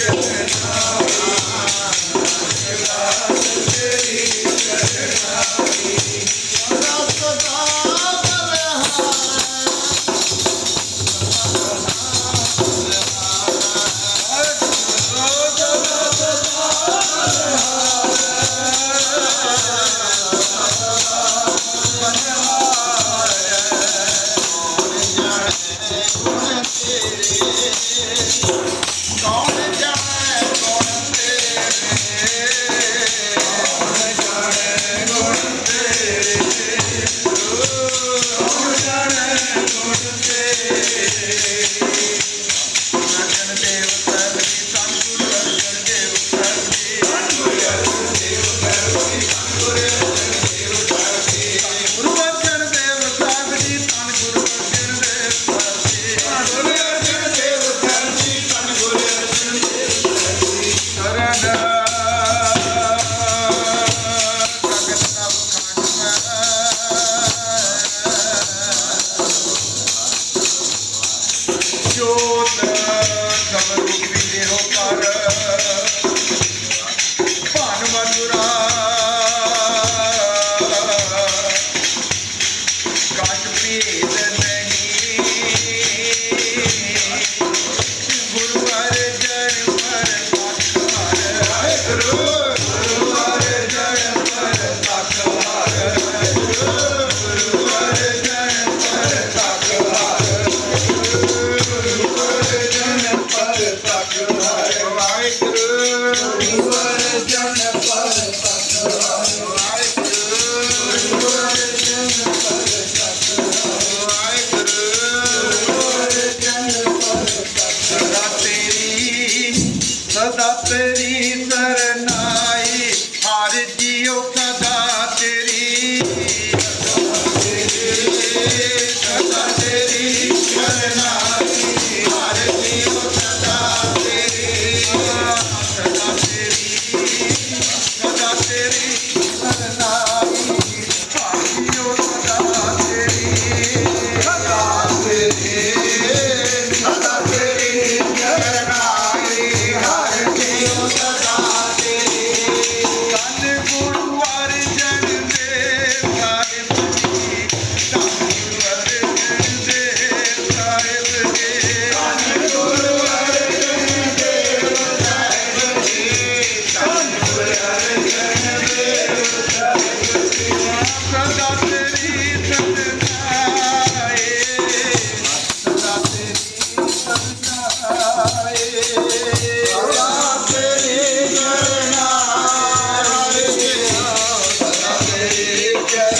ਤੇਰੀ ਕਰਨਾਈ You.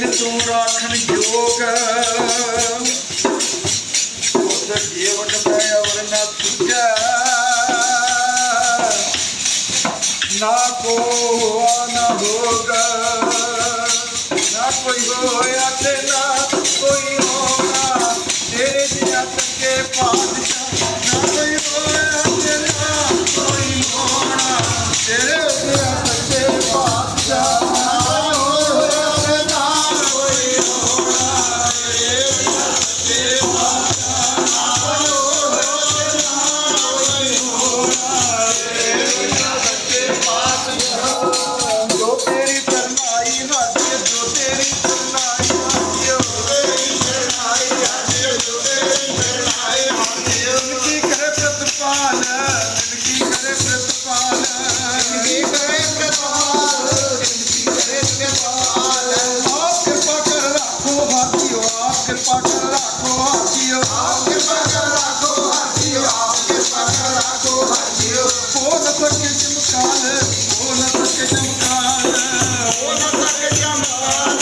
ਬਿਨ ਤੂੰ ਰਾਖਣ ਜੋਗ। ਉਸ ਜੀਵਨ ਮੈਂ ਅਵਰ ਨਾ ਤੁਝਾ ਨਾ ਕੋ ਨਾ ਹੋਗ ਨਾ ਕੋਈ ਹੋਇਆ ਤੇ ਨਾ ਕੋਈ ਹੋਣਾ। ਤੇਰੇ ਜਿਹਾ ਤੱਕੇ ਪਾਦਸ਼ਾਹ ਨਾ ਕੋਈ ਹੋਇਆ। ਸਕੇ ਚਮਕਾਲ ਹੋ ਨਾ ਸਕੇ ਚਮਕਾਲ ਹੋ ਨਾ ਸਕੇ ਚਮਕਾਲ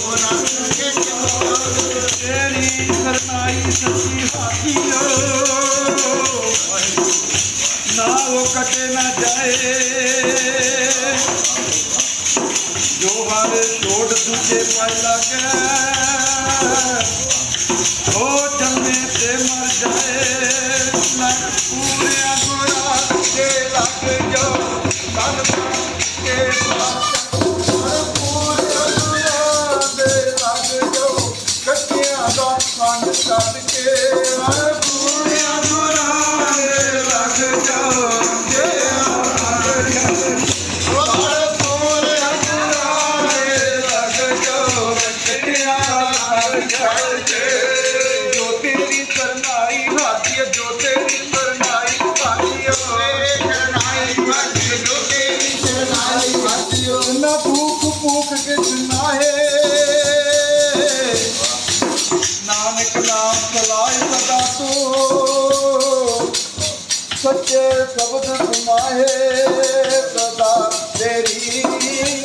ਹੋ ਨਾ ਸਕੇ ਚਮਕਾਲ। ਤੇਰੀ ਸਰਨਾਈ ਸੱਚੀ ਹਾਥੀਓ ਨਾ ਉਹ ਕਟੇ ਨਾ ਜਾਏ। ਜੋ ਵਾਰ ਛੋੜ ਦੂਜੇ ਪੈ ਲਾਗੇ ਹੋ ਜੰਮੇ ਤੇ ਮਰ ਜਾਏ। ਨਾ ਪੂਰੇ Yeah. ਸੱਚੇ ਸ਼ਬਦ ਸਮਾਏ ਸਦਾ ਤੇਰੀ।